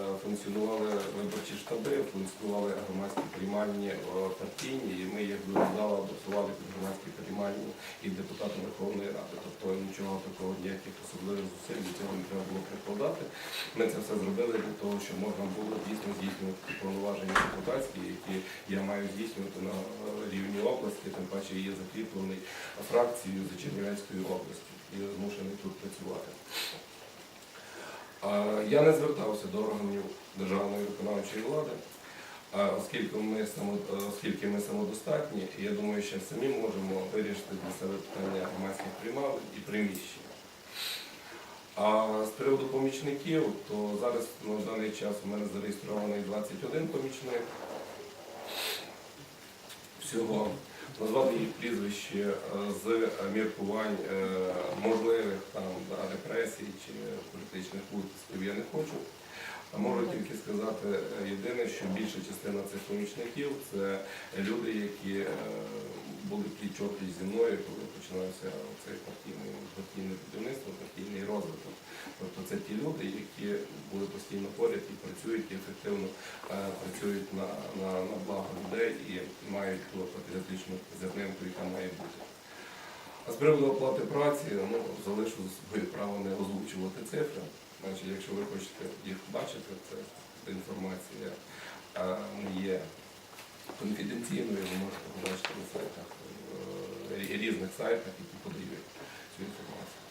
Е, Функціонували виборчі штаби, функціонували громадські приймальні е, партійні, і ми як зала голосували під громадські приймальні і депутатом Верховної Ради. Тобто нічого такого, ніяких особливих зусиль до цього не треба було прикладати. Ми це все зробили для того, щоб можна було дійсно здійснювати повноваження депутатські, які я маю здійснювати на е, рівні області, тим паче є закріплений фракцією за Чернівецькою областю і змушений тут працювати. Я не звертався до органів державної виконавчої влади, оскільки ми, оскільки ми самодостатні, і я думаю, що самі можемо вирішити для себе питання громадських приймалень і приміщень. А з приводу помічників, то зараз на даний час у мене зареєстрований 21 помічник. Всього назвати її прізвище е, з міркувань е, можливих там репресій чи політичних утисків я не хочу. Можу тільки сказати е, єдине, що більша частина цих помічників це люди, які е, були пліч-опліч зі мною, коли починався цей партійний партійний це ті люди, які були постійно поряд і працюють і ефективно е, працюють на, на, на благо людей і мають ту патріотичну зернинку, яка має бути. А з приводу оплати праці, ну, залишу за собою право не озвучувати цифри. Значить, якщо ви хочете їх бачити, це інформація е, є конфіденційною, ви можете побачити на сайтах, е, різних сайтах, які подають цю інформацію.